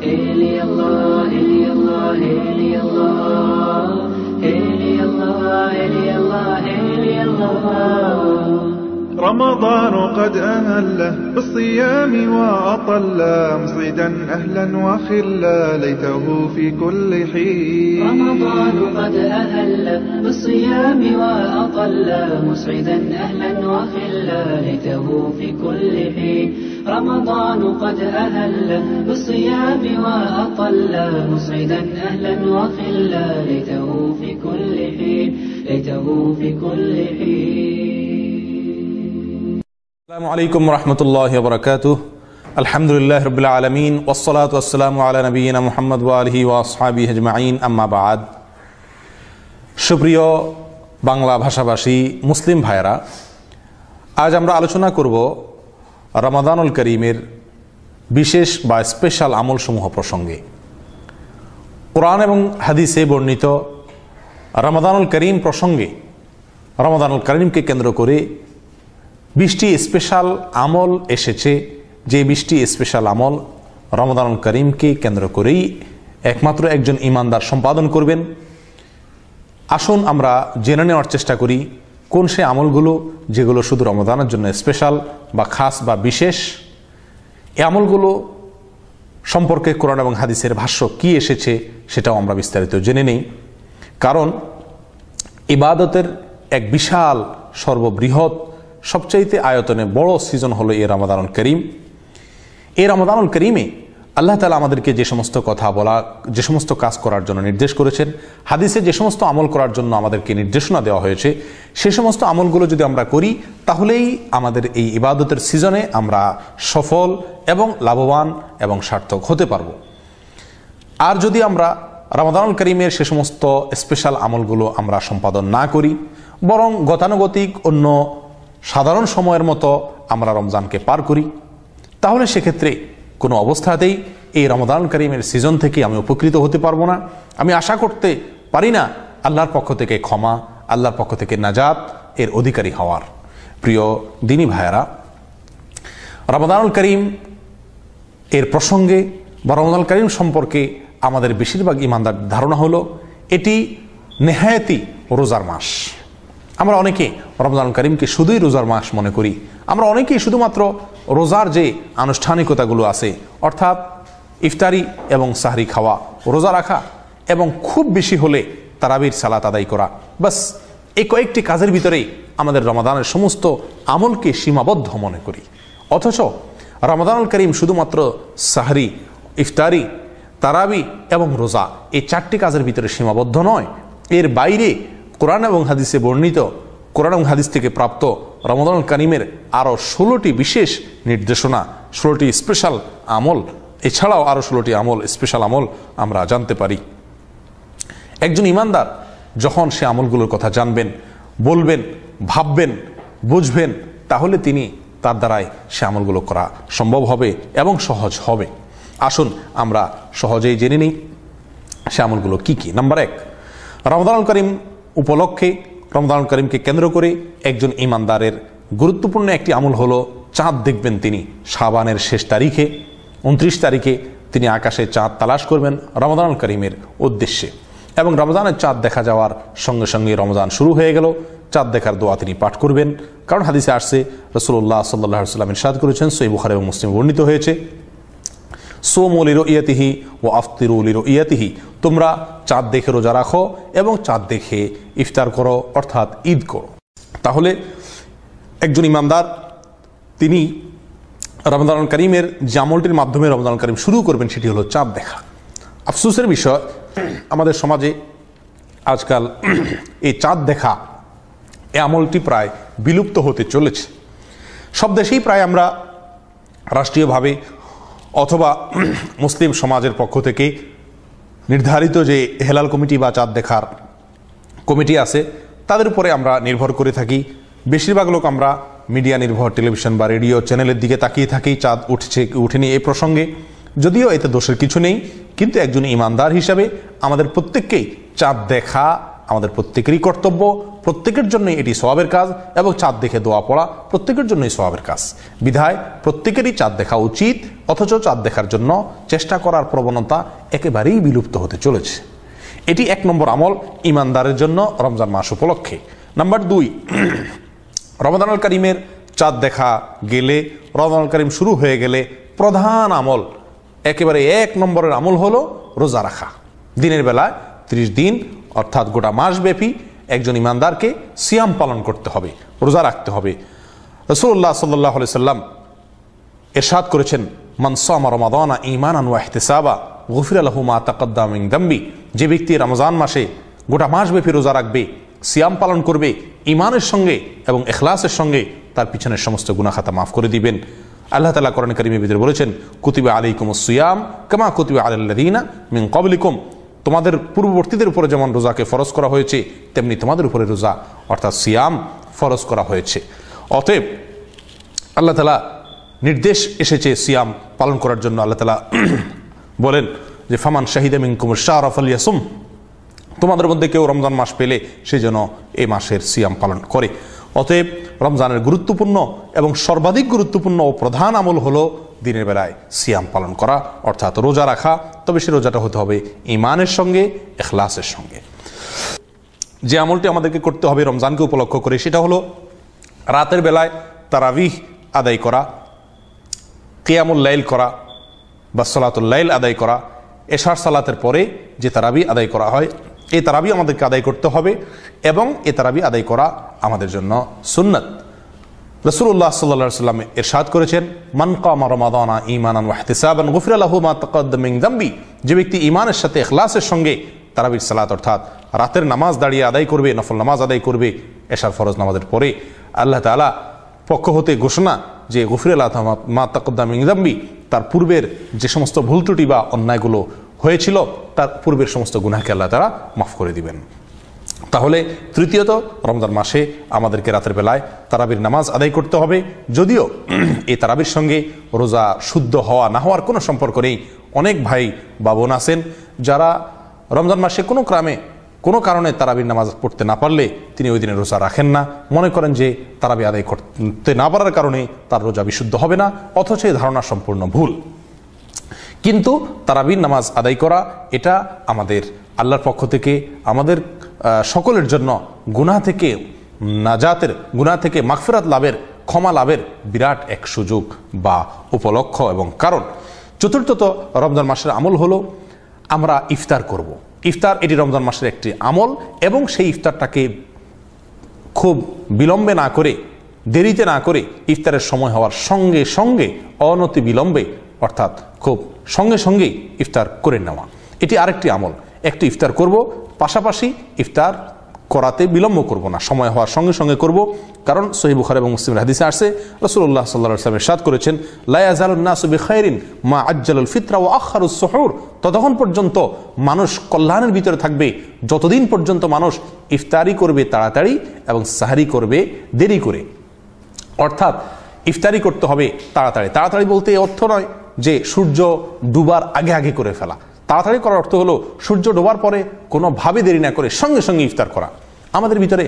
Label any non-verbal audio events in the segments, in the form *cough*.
Hail Allah, Hail Allah, Hail Allah, Hail Allah, Hail Allah, Hail Allah. رمضان قد أهل بالصيام وأطل مصعدا أهلا وخلا ليته في كل حين. رمضان قد أهل بالصيام وأطل مسعدا أهلا وخلا ليته في كل حين. رمضان قد أهل بالصيام وأطل مسعدا أهلا وخلا ليته في كل حين. ليته في كل حين. আসসালামু আলাইকুম রহমতুল্লাহ বরকাত আলহামদুলিল্লাহ রবিল আলমিন ওসলাত আসসালাম আলা নবীনা মোহাম্মদ আলহি ওয়াসহাবি হজমাইন আম্মাবাদ সুপ্রিয় বাংলা ভাষাভাষী মুসলিম ভাইরা আজ আমরা আলোচনা করব রমাদানুল করিমের বিশেষ বা স্পেশাল আমলসমূহ প্রসঙ্গে কোরআন এবং হাদিসে বর্ণিত রমাদানুল করিম প্রসঙ্গে রমাদানুল করিমকে কেন্দ্র করে বিশটি স্পেশাল আমল এসেছে। যে বিশটি স্পেশাল আমল রমদান করিমকে কেন্দ্র করেই একমাত্র একজন ইমানদার সম্পাদন করবেন। আসুন আমরা জেনে নেওয়ার চেষ্টা করি, কোন সে আমলগুলো যেগুলো শুধু রমদানের জন্য স্পেশাল বা খাস বা বিশেষ। এ আমলগুলো সম্পর্কে কোরআন এবং হাদিসের ভাষ্য কি এসেছে সেটাও আমরা বিস্তারিত জেনে নেই। কারণ ইবাদতের এক বিশাল সর্ববৃহৎ সবচাইতে আয়তনে বড় সিজন হলো এই রমাদানুল করিম। এই রমাদানুল করিমে আল্লাহ তালা আমাদেরকে যে সমস্ত কথা বলা, যে সমস্ত কাজ করার জন্য নির্দেশ করেছেন, হাদিসে যে সমস্ত আমল করার জন্য আমাদেরকে নির্দেশনা দেওয়া হয়েছে, সে সমস্ত আমলগুলো যদি আমরা করি, তাহলেই আমাদের এই ইবাদতের সিজনে আমরা সফল এবং লাভবান এবং সার্থক হতে পারব। আর যদি আমরা রমাদানুল করিমের সে সমস্ত স্পেশাল আমলগুলো আমরা সম্পাদন না করি, বরং গতানুগতিক অন্য সাধারণ সময়ের মতো আমরা রমজানকে পার করি। তাহলে সেক্ষেত্রে কোনো অবস্থাতেই এই রমদান করিমের সিজন থেকে আমি উপকৃত হতে পারব না। আমি আশা করতে পারি না আল্লাহর পক্ষ থেকে ক্ষমা, আল্লাহর পক্ষ থেকে নাজাত এর অধিকারী হওয়ার। প্রিয় দিনী ভাইয়েরা রমদানুল করিম এর প্রসঙ্গে বা রমদান করিম সম্পর্কে আমাদের বেশিরভাগ ইমানদার ধারণা হলো, এটি নেহায়তি রোজার মাস। আমরা অনেকে রমজান করিমকে শুধুই রোজার মাস মনে করি। আমরা অনেকেই শুধুমাত্র রোজার যে আনুষ্ঠানিকতাগুলো আছে, অর্থাৎ ইফতারি এবং সাহরি খাওয়া, রোজা রাখা এবং খুব বেশি হলে তারাবির সালাত আদায় করা। বাস, এই কয়েকটি কাজের ভিতরেই আমাদের রমাদানের সমস্ত আমলকে সীমাবদ্ধ মনে করি। অথচ রমাদানুল করিম শুধুমাত্র সাহরি, ইফতারি, তারাবি এবং রোজা, এই চারটি কাজের ভিতরে সীমাবদ্ধ নয়। এর বাইরে কোরআন এবং হাদিসে বর্ণিত, কোরআন এবং হাদিস থেকে প্রাপ্ত রমদানুল কারিমের আরও ষোলোটি বিশেষ নির্দেশনা, ষোলোটি স্পেশাল আমল, এছাড়াও আরও ষোলোটি আমল স্পেশাল আমল আমরা জানতে পারি। একজন ইমানদার যখন সে আমলগুলোর কথা জানবেন, বলবেন, ভাববেন, বুঝবেন, তাহলে তিনি তার দ্বারাই সে আমলগুলো করা সম্ভব হবে এবং সহজ হবে। আসুন আমরা সহজেই জেনে নিই সে আমলগুলো কি কি। নাম্বার এক, রমদানুল করিম উপলক্ষে রমদান করিমকে কেন্দ্র করে একজন ইমানদারের গুরুত্বপূর্ণ একটি আমল হলো, চাঁদ দেখবেন তিনি সাবানের শেষ তারিখে, উনত্রিশ তারিখে তিনি আকাশে চাঁদ তালাশ করবেন রমদানুল করিমের উদ্দেশ্যে। এবং রমজানের চাঁদ দেখা যাওয়ার সঙ্গে সঙ্গে রমজান শুরু হয়ে গেল, চাঁদ দেখার দোয়া তিনি পাঠ করবেন। কারণ হাদিসে আসছে রসুল্লাহ সাল্লাহ সাল্লাম ইরশাদ করেছেন সই বুখার এবং মুসলিম বর্ণিত হয়েছে সোমলিরো ইয়াতিহি ও আফতিরুলিরো ইয়াতিহি তোমরা চাঁদ দেখে রোজা রাখো এবং চাঁদ দেখে ইফতার করো, অর্থাৎ ঈদ করো। তাহলে একজন ইমানদার তিনি রমদান করিমের যে আমলটির মাধ্যমে রমদান করিম শুরু করবেন, সেটি হলো চাঁদ দেখা। আফসোসের বিষয়, আমাদের সমাজে আজকাল এই চাঁদ দেখা এ আমলটি প্রায় বিলুপ্ত হতে চলেছে। সব দেশেই প্রায় আমরা রাষ্ট্রীয়ভাবে অথবা মুসলিম সমাজের পক্ষ থেকে নির্ধারিত যে হেলাল কমিটি বা চাঁদ দেখার কমিটি আছে, তাদের উপরে আমরা নির্ভর করে থাকি। বেশিরভাগ লোক আমরা মিডিয়া নির্ভর, টেলিভিশন বা রেডিও চ্যানেলের দিকে তাকিয়ে থাকি, চাঁদ উঠছে, উঠেনি এই প্রসঙ্গে। যদিও এতে দোষের কিছু নেই, কিন্তু একজন ইমানদার হিসাবে আমাদের প্রত্যেককেই চাঁদ দেখা আমাদের প্রত্যেকেরই কর্তব্য, প্রত্যেকের জন্যই এটি স্বভাবের কাজ এবং চাঁদ দেখে দোয়া পড়া প্রত্যেকের জন্যই স্বভাবের কাজ। বিধায় প্রত্যেকেরই চাঁদ দেখা উচিত, অথচ চাঁদ দেখার জন্য চেষ্টা করার প্রবণতা একেবারেই বিলুপ্ত হতে চলেছে। এটি এক নম্বর আমল ইমানদারের জন্য রমজান মাস উপলক্ষে। নাম্বার দুই, *clears throat* রমাদানুল করিমের চাঁদ দেখা গেলে, রমাদানুল করিম শুরু হয়ে গেলে প্রধান আমল, একেবারে এক নম্বরের আমল হলো রোজা রাখা। দিনের বেলায় ত্রিশ দিন, অর্থাৎ গোটা মাসব্যাপী একজন ইমানদারকে সিয়াম পালন করতে হবে, রোজা রাখতে হবে। রসুল্লাহ সাল্লাহ সাল্লাম এরশাদ করেছেন মানসামা রমাদানা ইমানান ওয়া ইহতিসাবা, গফির আলহু মা তাকদ্দাম মিন দাম্বি। যে ব্যক্তি রমজান মাসে গোটা মাসব্যাপী রোজা রাখবে, সিয়াম পালন করবে ইমানের সঙ্গে এবং এখলাসের সঙ্গে তার পিছনের সমস্ত গুনাখাতা মাফ করে দিবেন। আল্লাহ তালা করণ করিমের বলেছেন, কুতিবা আলাইকুম সিয়াম, কামা কুতিবা আলাল্লাদিনা মিন কবলিকুম তোমাদের পূর্ববর্তীদের উপরে যেমন রোজাকে ফরজ করা হয়েছে, তেমনি তোমাদের উপরে রোজা, অর্থাৎ সিয়াম, ফরজ করা হয়েছে। অতএব আল্লাহ তালা নির্দেশ এসেছে সিয়াম পালন করার জন্য। আল্লাহ তালা *clears throat* বলেন যে, ফামান শাহিদ শাহিদা মিনকুমুর শাহ রফ ইয়াসুম তোমাদের মধ্যে কেউ রমজান মাস পেলে সে যেন এ মাসের সিয়াম পালন করে। অতএব রমজানের গুরুত্বপূর্ণ এবং সর্বাধিক গুরুত্বপূর্ণ ও প্রধান আমল হলো দিনের বেলায় সিয়াম পালন করা, অর্থাৎ রোজা রাখা, তবে সে রোজাটা হতে হবে ইমানের সঙ্গে, এখলাসের সঙ্গে। যে আমলটি আমাদেরকে করতে হবে, রমজানকে উপলক্ষ করে, সেটা হলো রাতের বেলায় তারাবিহ আদায় করা, কিয়ামুল লাইল করা বা সলাতুল লাইল আদায় করা, এশার সালাতের পরে যে তারাবি আদায় করা হয়, এই তারাবি আমাদেরকে আদায় করতে হবে এবং এ তারাবি আদায় করা আমাদের জন্য সুন্নত। রসুল্লাহ সাল্লা সাল্লাম এরশাদ করেছেন, মান কামা রমাদানা ইমানান ওয়াহতিসাবান মা তাকাদ্দামিন দাম্বি। যে ব্যক্তি ইমানের সাথে এখলাসের সঙ্গে তারাবির সালাত, অর্থাৎ রাতের নামাজ দাঁড়িয়ে আদায় করবে, নফল নামাজ আদায় করবে, এশার ফরজ নামাজের পরে আল্লাহ তাআলা পক্ষ হতে ঘোষণা যে গফির আল্লাহ মা তাকদ্দামিন দাম্বি, তার পূর্বের যে সমস্ত ভুল ত্রুটি বা অন্যায়গুলো হয়েছিল, তার পূর্বের সমস্ত গুনাহকে আল্লাহ তারা মাফ করে দিবেন। তাহলে তৃতীয়ত রমজান মাসে আমাদেরকে রাতের বেলায় তারাবির নামাজ আদায় করতে হবে। যদিও *clears throat* এই তারাবির সঙ্গে রোজা শুদ্ধ হওয়া না হওয়ার কোনো সম্পর্ক নেই। অনেক ভাই বা বোন আছেন যারা রমজান মাসে কোনো ক্রামে, কোনো কারণে তারাবির নামাজ পড়তে না পারলে তিনি ওই দিনে রোজা রাখেন না। মনে করেন যে তারাবি আদায় করতে না পারার কারণে তার রোজা বিশুদ্ধ হবে না, অথচ এই ধারণা সম্পূর্ণ ভুল। কিন্তু তারাবির নামাজ আদায় করা, এটা আমাদের আল্লাহর পক্ষ থেকে আমাদের সকলের জন্য গুনা থেকে নাজাতের গুনা থেকে মাগফিরাত লাভের, ক্ষমা লাভের বিরাট এক সুযোগ বা উপলক্ষ এবং কারণ। চতুর্থত রমজান মাসের আমল হলো, আমরা ইফতার করব। ইফতার এটি রমজান মাসের একটি আমল এবং সেই ইফতারটাকে খুব বিলম্বে না করে, দেরিতে না করে ইফতারের সময় হওয়ার সঙ্গে সঙ্গে অনতি বিলম্বে অর্থাৎ খুব সঙ্গে সঙ্গেই ইফতার করে নেওয়া। এটি আরেকটি আমল। একটি ইফতার করব, পাশাপাশি ইফতার করাতে বিলম্ব করব না, সময় হওয়ার সঙ্গে সঙ্গে করব। কারণ সহি বুখার এবং মুসলিম হাদিসে আসছে রসুল্লাহ সাল্লাহ সাল্লামের সাদ করেছেন লায়াজালুন্নাসবি খাইরিন মা আজ্জালুল ফিতরা ও আখারুস সহর ততক্ষণ পর্যন্ত মানুষ কল্যাণের ভিতরে থাকবে, যতদিন পর্যন্ত মানুষ ইফতারি করবে তাড়াতাড়ি এবং সাহারি করবে দেরি করে। অর্থাৎ ইফতারি করতে হবে তাড়াতাড়ি। তাড়াতাড়ি বলতে অর্থ নয় যে সূর্য ডুবার আগে আগে করে ফেলা। তাড়াতাড়ি করার অর্থ হলো, সূর্য ডোবার পরে কোনোভাবে দেরি না করে সঙ্গে সঙ্গে ইফতার করা। আমাদের ভিতরে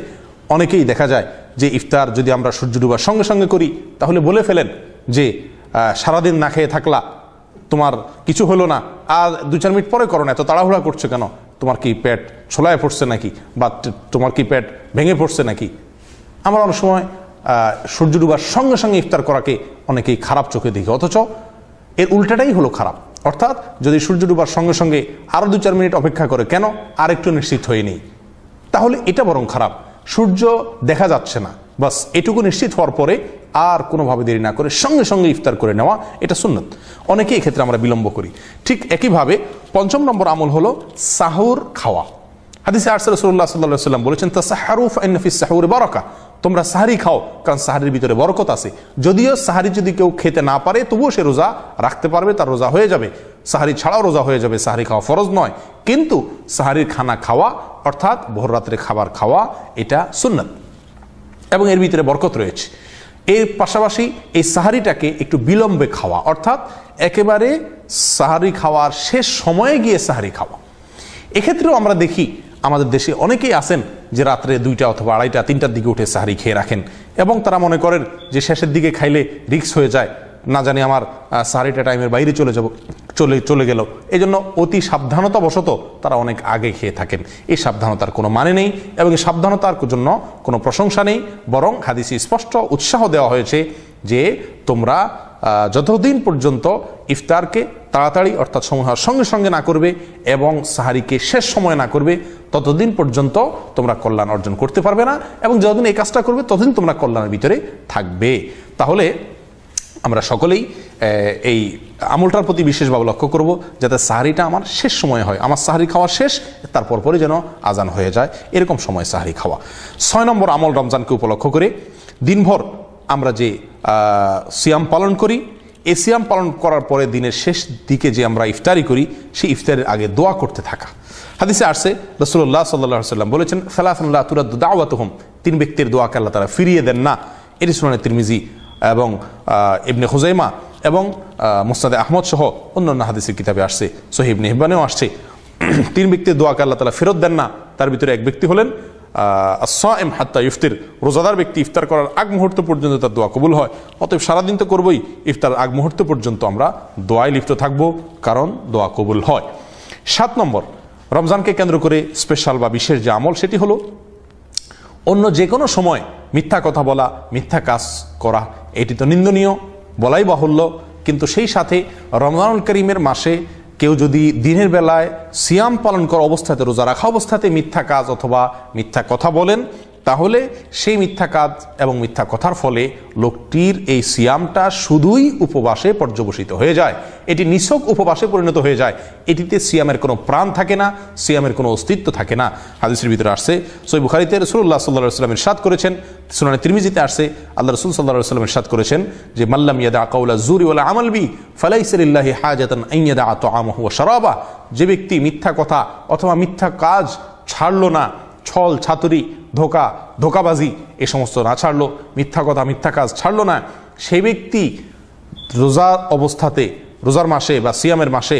অনেকেই দেখা যায় যে ইফতার যদি আমরা সূর্য ডুবার সঙ্গে সঙ্গে করি, তাহলে বলে ফেলেন যে সারাদিন না খেয়ে থাকলা, তোমার কিছু হলো না, আর দু চার মিনিট পরে করো না, এত তাড়াহুড়া করছ কেন? তোমার কি পেট ছোলায় পড়ছে নাকি? বা তোমার কি পেট ভেঙে পড়ছে নাকি? আমরা অনেক সময় সূর্য ডুবার সঙ্গে সঙ্গে ইফতার করাকে অনেকেই খারাপ চোখে দেখি, অথচ এর উল্টাটাই হলো খারাপ। অর্থাৎ যদি সূর্য ডুবার সঙ্গে সঙ্গে আরও দু চার মিনিট অপেক্ষা করে, কেন আর একটু নিশ্চিত হয়ে নেই? তাহলে এটা বরং খারাপ। সূর্য দেখা যাচ্ছে না। বাস এটুকু নিশ্চিত হওয়ার পরে আর কোনোভাবে দেরি না করে সঙ্গে সঙ্গে ইফতার করে নেওয়া এটা সুন্নত। অনেকেই এক্ষেত্রে আমরা বিলম্ব করি। ঠিক একইভাবে পঞ্চম নম্বর আমল হলো সাহুর খাওয়া। হাদিসে আরসাল রসুল্লাহ সাল্লাহ সাল্লাম বলেছেন তা সাহারুফ আইনফিস সাহুর বারকা। তোমরা সাহারি খাও, কারণ সাহারির ভিতরে বরকত আছে। যদিও সাহারি যদি কেউ খেতে না পারে, তবুও সে রোজা রাখতে পারবে, তার রোজা হয়ে যাবে। সাহারি ছাড়াও রোজা হয়ে যাবে, সাহারি খাওয়া ফরজ নয়। কিন্তু সাহারির খানা খাওয়া, অর্থাৎ ভোর রাত্রে খাবার খাওয়া, এটা সুন্নত। এবং এর ভিতরে বরকত রয়েছে। এর পাশাপাশি এই সাহারিটাকে একটু বিলম্বে খাওয়া, অর্থাৎ একেবারে সাহারি খাওয়ার শেষ সময়ে গিয়ে সাহারি খাওয়া। এক্ষেত্রেও আমরা দেখি আমাদের দেশে অনেকেই আছেন যে রাত্রে দুইটা অথবা আড়াইটা, তিনটার দিকে উঠে সাহারি খেয়ে রাখেন। এবং তারা মনে করেন যে শেষের দিকে খাইলে রিক্স হয়ে যায়। না জানি আমার সাহারিটা টাইমের বাইরে চলে যাব, চলে চলে গেল। এই জন্য অতি সাবধানতা বশত তারা অনেক আগে খেয়ে থাকেন। এই সাবধানতার কোনো মানে নেই এবং এই সাবধানতার জন্য কোনো প্রশংসা নেই। বরং হাদিসে স্পষ্ট উৎসাহ দেওয়া হয়েছে যে তোমরা যতদিন পর্যন্ত ইফতারকে তাড়াতাড়ি অর্থাৎ সময় হওয়ার সঙ্গে সঙ্গে না করবে এবং সাহারিকে শেষ সময় না করবে, ততদিন পর্যন্ত তোমরা কল্যাণ অর্জন করতে পারবে না এবং যতদিন এই কাজটা করবে, ততদিন তোমরা কল্যাণের ভিতরে থাকবে। তাহলে আমরা সকলেই এই আমলটার প্রতি বিশেষভাবে লক্ষ্য করব যাতে সাহারিটা আমার শেষ সময় হয়। আমার সাহারি খাওয়া শেষ তারপর পরে যেন আজান হয়ে যায়। এরকম সময় সাহারি খাওয়া। ছয় নম্বর আমল রমজানকে উপলক্ষ করে দিনভর আমরা যে সিয়াম পালন করি এই সিয়াম পালন করার পরে দিনের শেষ দিকে যে আমরা ইফতারি করি, সেই ইফতারের আগে দোয়া করতে থাকা। হাদিসে আসছে রসুল্লাহ সাল্লাহ সাল্লাম বলেছেন সালাহুল্লাহ তুরাদ দাওয়াত হোম তিন ব্যক্তির দোয়াকে আল্লাহ তারা ফিরিয়ে দেন না। এটি শুনানি তিরমিজি এবং ইবনে হুজাইমা এবং মুস্তাদে আহমদ সহ অন্যান্য হাদিসের কিতাবে আসছে সহিব নেহবানেও আসছে। তিন ব্যক্তির দোয়াকে আল্লাহ তালা ফেরত দেন না। তার ভিতরে এক ব্যক্তি হলেন এম হাত্তা ইফতির, রোজাদার ব্যক্তি ইফতার করার আগ মুহূর্ত পর্যন্ত তার দোয়া কবুল হয়। অতএব সারাদিন তো করবই, ইফতার আগ মুহূর্ত পর্যন্ত আমরা দোয়ায় লিপ্ত থাকব, কারণ দোয়া কবুল হয়। সাত নম্বর, রমজানকে কেন্দ্র করে স্পেশাল বা বিশেষ যে আমল সেটি হলো, অন্য যে কোনো সময় মিথ্যা কথা বলা, মিথ্যা কাজ করা, এটি তো নিন্দনীয়, বলাই বাহুল্য। কিন্তু সেই সাথে রমজানুল করিমের মাসে কেউ যদি দিনের বেলায় সিয়াম পালন করা অবস্থাতে রোজা রাখা অবস্থাতে মিথ্যা কাজ অথবা মিথ্যা কথা বলেন তাহলে সেই মিথ্যা কাজ এবং মিথ্যা কথার ফলে লোকটির এই সিয়ামটা শুধুই উপবাসে পর্যবসিত হয়ে যায়। এটি নিছক উপবাসে পরিণত হয়ে যায়। এটিতে সিয়ামের কোনো প্রাণ থাকে না, সিয়ামের কোনো অস্তিত্ব থাকে না। হাদিসের ভিতরে আসছে সই বুখারিতে রসুল্লাহ সাল্লাহ সাল্লামের সাদ করেছেন, সুনানে তিরমিজিতে আসছে, আল্লাহ রসুল সাল্লাহ সাল্লামের সাদ করেছেন যে মাল্লাম ইয়াদা কাউলা জুরি ওলা আমল বি হাজাতান আইয়াদা আত আমহু যে ব্যক্তি মিথ্যা কথা অথবা মিথ্যা কাজ ছাড়লো না ছল, ছাতুরি, ধোকা, ধোকাবাজি এ সমস্ত না ছাড়লো। মিথ্যা কথা, মিথ্যা কাজ ছাড়লো না। সেই ব্যক্তি রোজার অবস্থাতে, রোজার মাসে বা সিয়ামের মাসে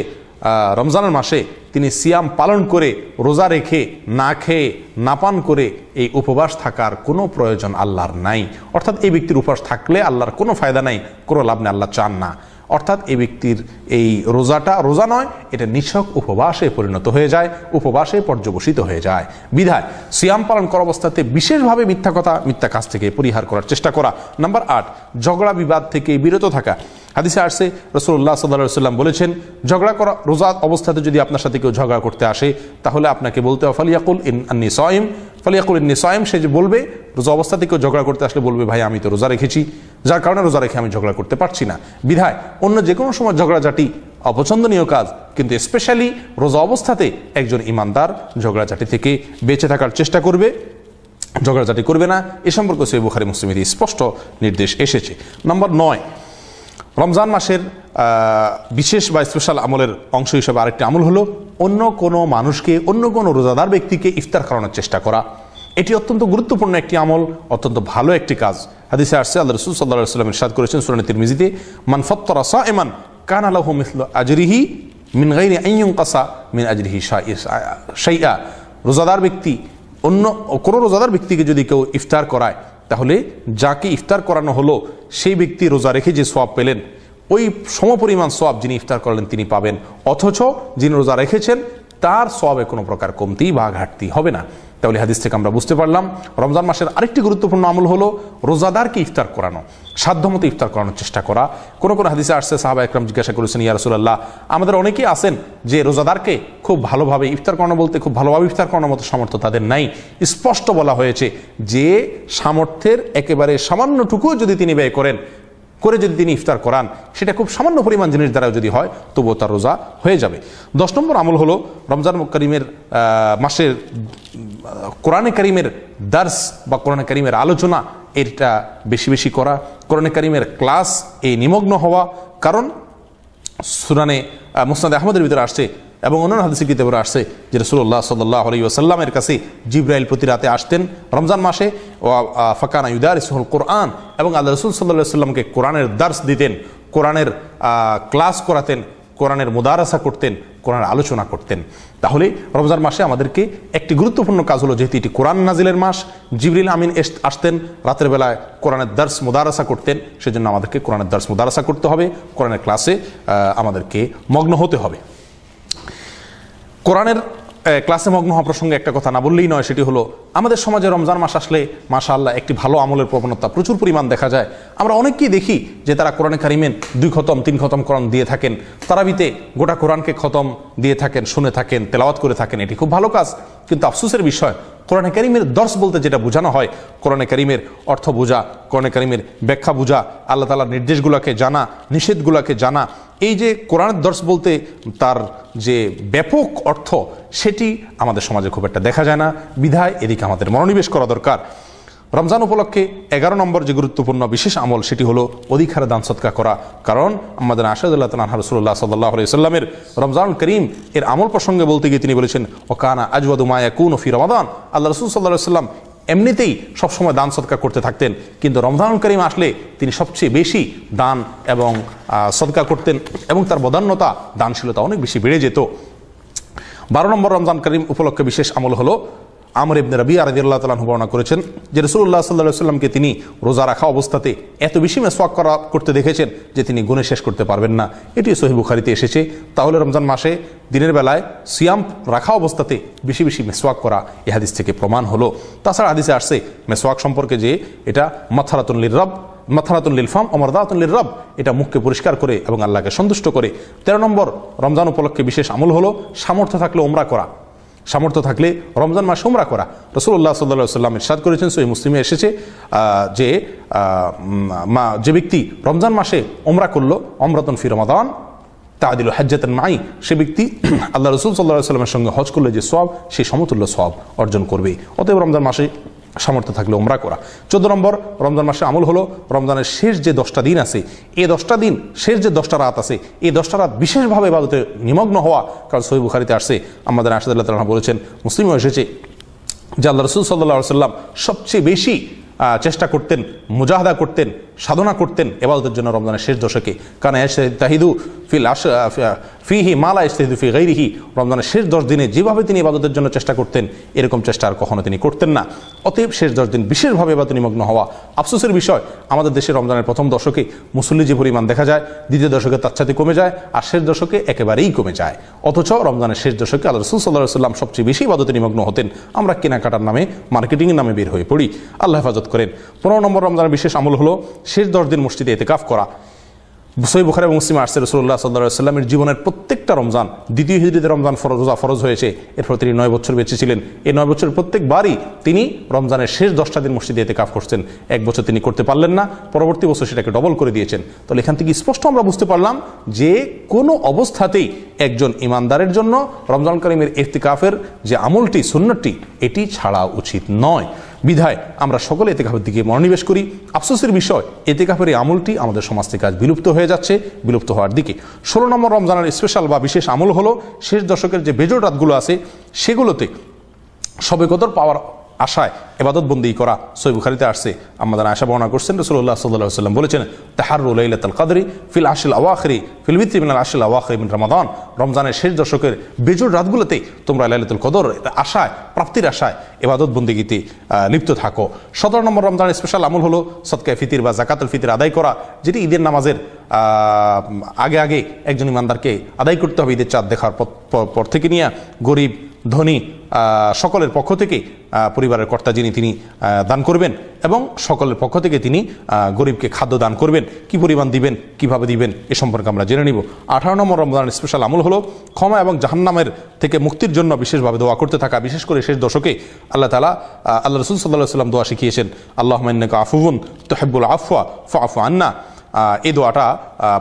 রমজানের মাসে তিনি সিয়াম পালন করে রোজা রেখে, না খেয়ে, না পান করে এই উপবাস থাকার কোনো প্রয়োজন আল্লাহর নাই। অর্থাৎ এই ব্যক্তির উপবাস থাকলে আল্লাহর কোনো ফায়দা নাই, কোনো লাভ নেই, আল্লাহ চান না। অর্থাৎ এই ব্যক্তির এই রোজাটা, রোজা নয়, এটা নিছক উপবাসে পরিণত হয়ে যায়, উপবাসে পর্যবসিত হয়ে যায়। বিধায়, সিয়াম পালন করা অবস্থাতে বিশেষভাবে মিথ্যা কথা, মিথ্যা কাজ থেকে পরিহার করার চেষ্টা করা। নাম্বার আট, ঝগড়া বিবাদ থেকে বিরত থাকা। হাদিসে আসছে রসুল্লাহ সাল্লাহ সাল্লাম বলেছেন, ঝগড়া করা রোজা অবস্থাতে যদি আপনার সাথে কেউ ঝগড়া করতে আসে, তাহলে আপনাকে বলতে হবে, ফালিয়াকুল ইন আন্নি সয়েম ফালিয়াকুল ইন্নি সয়েম সে যে বলবে, রোজা অবস্থাতে কেউ ঝগড়া করতে আসলে বলবে, ভাই, আমি তো রোজা রেখেছি, যার কারণে রোজা রেখে আমি ঝগড়া করতে পারছি না। বিধায়, অন্য যে কোনো সময় ঝগড়াঝাটি অপছন্দনীয় কাজ, কিন্তু স্পেশালি রোজা অবস্থাতে একজন ইমানদার ঝগড়াঝাটি থেকে বেঁচে থাকার চেষ্টা করবে, ঝগড়াঝাটি করবে না। এ সম্পর্কে সে বুখারি মুসলিমের স্পষ্ট নির্দেশ এসেছে। নম্বর নয় রমজান মাসের বিশেষ বা স্পেশাল আমলের অংশ হিসেবে আরেকটি আমল হলো অন্য কোনো মানুষকে, অন্য কোনো রোজাদার ব্যক্তিকে ইফতার করানোর চেষ্টা করা। এটি অত্যন্ত গুরুত্বপূর্ণ একটি আমল, অত্যন্ত ভালো একটি কাজ। হাদিসে আসছে, আল্লাহ রসুল সাল্লাহ সাল্লামের সাদ করেছেন সুরানি তিরমিজিতে, মান ফত্তরা সা এমান কান আলাহ মিসল আজরিহি মিন গাইনি আইয়ুং কাসা মিন আজরিহি শাইয়া রোজাদার ব্যক্তি, অন্য, কোনো রোজাদার ব্যক্তিকে যদি কেউ ইফতার করায় তাহলে যাকে ইফতার করানো হলো, সেই ব্যক্তি রোজা রেখে যে সোয়াব পেলেন, ওই সমপরিমাণ সোয়াব যিনি ইফতার করলেন তিনি পাবেন। অথচ যিনি রোজা রেখেছেন, তার সোয়াবে কোনো প্রকার কমতি বা ঘাটতি হবে না। তাহলে হাদিস থেকে আমরা বুঝতে পারলাম, রমজান মাসের আরেকটি গুরুত্বপূর্ণ আমল হলো রোজাদারকে ইফতার করানো, সাধ্যমতো ইফতার করানোর চেষ্টা করা। কোনো কোনো হাদিসে আসছে, সাহাবা একরাম জিজ্ঞাসা করেছেন, ইয়া রসুল্লাহ আমাদের অনেকেই আছেন যে রোজাদারকে খুব ভালোভাবে ইফতার করানো বলতে, খুব ভালোভাবে ইফতার করানোর মতো সামর্থ্য তাদের নাই। স্পষ্ট বলা হয়েছে যে সামর্থ্যের একেবারে সামান্যটুকুও যদি তিনি ব্যয় করেন, করে যদি তিনি ইফতার করান, সেটা খুব সামান্য পরিমাণ জিনিস দ্বারা যদি হয়, তবুও তার রোজা হয়ে যাবে। দশ নম্বর আমল হলো রমজান করিমের মাসের কোরআনে করিমের দার্স বা কোরআনে করিমের আলোচনা এটা বেশি বেশি করা, কোরআনে করিমের ক্লাস এই নিমগ্ন হওয়া, কারণ সুরানে মুসনাদ আহমদের ভিতরে আসছে এবং অন্যান্য হাদিসের কিতাবে আসছে যে রসুল্লাহ সাল্লাহ আলী ওসাল্লামের কাছে জিব্রাইল প্রতি রাতে আসতেন রমজান মাসে ফাকানা ইউদার ইসহুল কোরআন এবং আল্লাহ রসুল সাল্লাহ সাল্লামকে কোরআনের দার্স দিতেন, কোরআনের ক্লাস করাতেন। কোরআনের মুদারাসা করতেন, কোরআনের আলোচনা করতেন। তাহলে রমজান মাসে আমাদেরকে একটি গুরুত্বপূর্ণ কাজ হলো, যেহেতু এটি কোরআন নাজিলের মাস, জিবরিল আমিন আসতেন, রাতের বেলায় কোরআনের দর্শ মুদারাসা করতেন, সেজন্য আমাদেরকে কোরআনের দর্শ মুদারাসা করতে হবে, কোরআনের ক্লাসে আমাদেরকে মগ্ন হতে হবে। কোরআনের ক্লাসে মগ্ন হওয়া প্রসঙ্গে একটা কথা না বললেই নয়, সেটি হলো আমাদের সমাজে রমজান মাস আসলে মাশা আল্লাহ একটি ভালো আমলের প্রবণতা। প্রচুর পরিমাণ দেখা যায়। আমরা অনেককেই দেখি যে তারা কোরআনে কারিমেন দুই খতম, তিন খতম কোরআন দিয়ে থাকেন। তারাবিতে গোটা কোরআনকে খতম দিয়ে থাকেন, শুনে থাকেন, তেলাওয়াত করে থাকেন। এটি খুব ভালো কাজ। কিন্তু আফসোসের বিষয়, কোরআনে কারিমের দর্শ বলতে যেটা বোঝানো হয়, কোরআনে কারিমের অর্থ বোঝা, কোরআনে কারিমের ব্যাখ্যা বোঝা, আল্লাহ তালার নির্দেশগুলোকে জানা, নিষেধগুলোকে জানা, এই যে কোরআনের দর্শ বলতে তার যে ব্যাপক অর্থ, সেটি আমাদের সমাজে খুব একটা দেখা যায় না। বিধায় এদিকে আমাদের মনোনিবেশ করা দরকার। রমজান উপলক্ষে এগারো নম্বর যে গুরুত্বপূর্ণ বিশেষ আমল, সেটি হলো অধিক হারে দান সৎকা করা। কারণ আমাদের আসাদুল্লাহ তালাহ রসুল্লাহ সাল্লাহ সাল্লামের রমজান করিম, এর আমল প্রসঙ্গে বলতে গিয়ে তিনি বলেছেন, ওকানা আজওয়াদু মায়া কুন ফি রমাদান। আল্লাহ রসুল সাল্লাহ সাল্লাম এমনিতেই সবসময় দান সৎকা করতে থাকতেন, কিন্তু রমজান করিম আসলে তিনি সবচেয়ে বেশি দান এবং সৎকা করতেন এবং তার বদান্যতা, দানশীলতা অনেক বেশি বেড়ে যেত। বারো নম্বর রমজান করিম উপলক্ষে বিশেষ আমল হলো আমর ইবনে রবি আরদিল্লাহ তালাহ বর্ণনা করেছেন যে রসুল্লাহ সাল্লাহ সাল্লামকে তিনি রোজা রাখা অবস্থাতে এত বেশি মেসওয়াক করা, করতে দেখেছেন যে তিনি গুণে শেষ করতে পারবেন না। এটি সহি বুখারিতে এসেছে। তাহলে রমজান মাসে দিনের বেলায় সিয়াম রাখা অবস্থাতে বেশি বেশি মেসওয়াক করা এ হাদিস থেকে প্রমাণ হলো। তাছাড়া হাদিসে আসছে মেসওয়াক সম্পর্কে যে এটা মাথারাতুন রব মাথারাতুল লিলফাম অমরদাতুল রব, এটা মুখকে পরিষ্কার করে এবং আল্লাহকে সন্তুষ্ট করে। তেরো নম্বর রমজান উপলক্ষে বিশেষ আমল হলো সামর্থ্য থাকলে ওমরা করা। সামর্থ্য থাকলে রমজান মাস উমরা করা। রসুল্লাহ সাল্লাহ সাল্লাম ইরশাদ করেছেন সই মুসলিমে এসেছে যে মা, যে ব্যক্তি রমজান মাসে ওমরা করল অমরাতন ফি তা দিল হাজ্জাতন মাই, সে ব্যক্তি আল্লাহ রসুল সাল্লাহ সাল্লামের সঙ্গে হজ করলে যে সব সেই সমতুল্য সব অর্জন করবে অতএব রমজান মাসে সামর্থ্য থাকলে ওমরা করা। চোদ্দ নম্বর, রমজান মাসে আমল হলো রমজানের শেষ যে দশটা দিন আছে এই দশটা দিন শেষ যে দশটা রাত আছে এই দশটা রাত বিশেষভাবে এবাদতে নিমগ্ন হওয়া, কারণ সহি বুখারিতে আসছে। আমাদের আসাদুল্লাহ তালা বলেছেন, মুসলিমও এসেছে যে আল্লাহ রসুল সাল্লাহ সাল্লাম সবচেয়ে বেশি চেষ্টা করতেন, মুজাহাদা করতেন সাধনা করতেন এবাদতের জন্য রমজানের শেষ দশকে। কারণ তাহিদু ফিল আশ ফিহি মালা ইস্তাহিদু ফি গৈরিহি রমজানের শেষ দশ দিনে যেভাবে তিনি ইবাদতের জন্য চেষ্টা করতেন, এরকম চেষ্টা আর কখনো তিনি করতেন না। অতএব শেষ দশ দিন বিশেষভাবে এবাদত নিমগ্ন হওয়া আফসোসের বিষয়। আমাদের দেশে রমজানের প্রথম দশকে মুসল্লি যে পরিমাণ দেখা যায়, দ্বিতীয় দশকে তার সাথে কমে যায়, আর শেষ দশকে একেবারেই কমে যায়। অথচ রমজানের শেষ দশকে আল্লাহ রসুল সাল্লাহ সাল্লাম সবচেয়ে বেশি ইবাদতে নিমগ্ন হতেন। আমরা কেনাকাটার নামে, মার্কেটিংয়ের নামে বের হয়ে পড়ি। আল্লাহ হেফাজত করেন। পনেরো নম্বর রমজানের বিশেষ আমল হলো শেষ দশ দিন মসজিদে এতেকাফ করা। সই বুখারে এবং মুসলিম আসছে রসুল্লাহ সাল্লাহ সাল্লামের জীবনের প্রত্যেকটা রমজান, দ্বিতীয় হিজড়িতে রমজান ফরজ, রোজা ফরজ হয়েছে। এরপর তিনি নয় বছর বেঁচে ছিলেন। এই নয় বছরের প্রত্যেকবারই তিনি রমজানের শেষ দশটা দিন মসজিদে এতে কাফ করছেন। এক বছর তিনি করতে পারলেন না, পরবর্তী বছর সেটাকে ডবল করে দিয়েছেন। তাহলে এখান থেকে স্পষ্ট আমরা বুঝতে পারলাম যে কোনো অবস্থাতেই একজন ইমানদারের জন্য রমজান করিমের ইফতিকাফের যে আমলটি, সুন্নতটি, এটি ছাড়া উচিত নয়। বিধায় আমরা সকলে এতেকাফের দিকে মনোনিবেশ করি। আফসোসের বিষয় এতেকাফের এই আমলটি আমাদের সমাজ থেকে আজ বিলুপ্ত হয়ে যাচ্ছে, বিলুপ্ত হওয়ার দিকে। ষোলো নম্বর রমজানের স্পেশাল বা বিশেষ আমল হলো, শেষ দশকের যে বেজোর রাতগুলো আছে, সেগুলোতে সবে কদর পাওয়ার আশায় এবাদত বন্দি করা সই বুখারিতে আসছে। আমাদের আশা বর্ণনা করছেন রসুল্লাহ সাল্লাহ সাল্লাম বলেছেন তাহার রুলাইলাতাল কাদরি ফিল আশিল আওয়াখরি, ফিল বিত্রি মিনাল আশিল আওয়াখরি মিন রমাদান। রমজানের শেষ দশকের বেজোর রাতগুলোতে তোমরা লাইলাতুল কদর আশায়, প্রাপ্তির আশায় এবাদত বন্দিগিতে লিপ্ত থাকো। সতেরো নম্বর রমজানের স্পেশাল আমল হলো সৎকায় ফিতির বা জাকাতুল ফিতির আদায় করা, যেটি ঈদের নামাজের আগে আগে একজন ইমানদারকে আদায় করতে হবে ঈদের চাঁদ দেখার পর থেকে নিয়ে গরিব ধনী সকলের পক্ষ থেকে পরিবারের কর্তা যিনি তিনি দান করবেন এবং সকলের পক্ষ থেকে তিনি গরিবকে খাদ্য দান করবেন। কি পরিমাণ দিবেন কীভাবে দিবেন এ সম্পর্কে আমরা জেনে নিব। আঠারো নম্বর রমজানের স্পেশাল আমল হলো ক্ষমা এবং জাহান্নামের থেকে মুক্তির জন্য বিশেষভাবে দোয়া করতে থাকা। বিশেষ করে শেষ দশকে আল্লাহ তালা আল্লাহ রসুল সাল্লাহ সাল্লাম দোয়া শিখিয়েছেন আল্লাহ মান্নাকা আফুবুন তোহেবুল আফওয়া ফা আন্না। আহ, এই দোয়াটা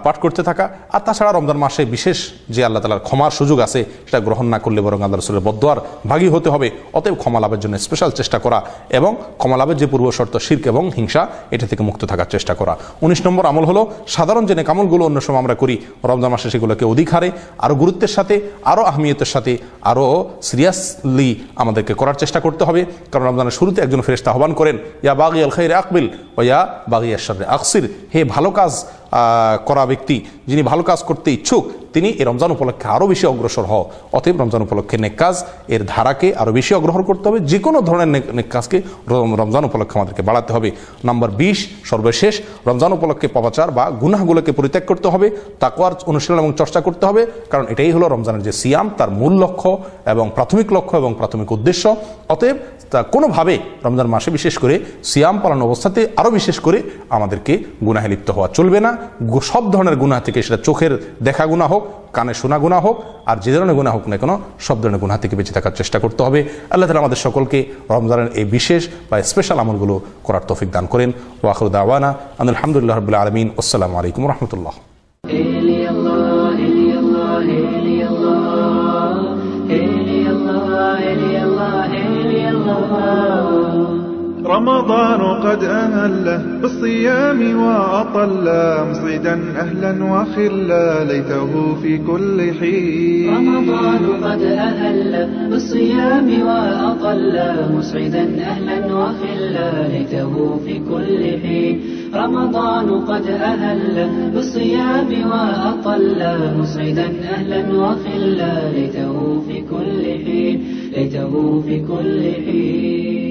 পাঠ করতে থাকা। আর তাছাড়া রমজান মাসে বিশেষ যে আল্লাহ তালার ক্ষমার সুযোগ আছে, সেটা গ্রহণ না করলে বরং আল্লাহ রসুলের বদোয়ার ভাগী হতে হবে। অতএব ক্ষমা লাভের জন্য স্পেশাল চেষ্টা করা এবং ক্ষমা লাভের যে পূর্ব শর্ত শির্ক এবং হিংসা, এটা থেকে মুক্ত থাকার চেষ্টা করা। উনিশ নম্বর আমল হলো, সাধারণ যে কামলগুলো অন্য সময় আমরা করি। রমজান মাসে সেগুলোকে অধিক হারে আরও গুরুত্বের সাথে আরও আহমিয়তের সাথে আরও সিরিয়াসলি আমাদেরকে করার চেষ্টা করতে হবে। কারণ রমজানের শুরুতে একজন ফেরেস্তা আহ্বান করেন, ইয়া বাগি আল খাইরে আকবিল ও ইয়া বাগি আশারে আকসির হে ভালো কাজ আহ, করা ব্যক্তি যিনি ভালো কাজ করতে ইচ্ছুক, তিনি এই রমজান উপলক্ষে আরও বেশি অগ্রসর হও অতএব রমজান উপলক্ষে নেক কাজ, এর ধারাকে আরও বেশি অগ্রহণ করতে হবে। যে কোনো ধরনের নেক- কাজকে রমজান উপলক্ষে আমাদেরকে বাড়াতে হবে। নাম্বার বিশ, সর্বশেষ, রমজান উপলক্ষে পাপাচার বা গুনাহগুলোকে পরিত্যাগ করতে হবে, তাকওয়ার অনুশীলন এবং চর্চা করতে হবে, কারণ এটাই হলো রমজানের যে সিয়াম, তার মূল লক্ষ্য এবং প্রাথমিক লক্ষ্য এবং প্রাথমিক উদ্দেশ্য। অতএব তা কোনোভাবে রমজান মাসে বিশেষ করে সিয়াম পালন অবস্থাতে আরও বিশেষ করে আমাদেরকে গুনাহে লিপ্ত হওয়া চলবে না। সব ধরনের গুণা থেকে সেটা চোখের দেখা গুণা হোক, কানে শোনা গুণা হোক, আর যে ধরনের গুণা হোক না কেন, সব ধরনের গুণা থেকে বেঁচে থাকার চেষ্টা করতে হবে। আল্লাহ তালা আমাদের সকলকে রমজানের এই বিশেষ বা স্পেশাল আমলগুলো করার তৌফিক দান করেন। ওয়াখরুদ আওয়ানা আলহামদুলিল্লাহ রবুল্লা আলমিন। আসসালামু আলাইকুম রহমতুল্লাহ। رمضان قد أهله بالصيام وأطله مصيدا أهلا وخلا ليته في كل حين. رمضان قد أهل بالصيام وأطل مسعدا أهلا وخلا ليته في كل حين. رمضان قد أهل بالصيام وأطل مسعدا أهلا وخلا ليته في كل حين. ليته في كل حين.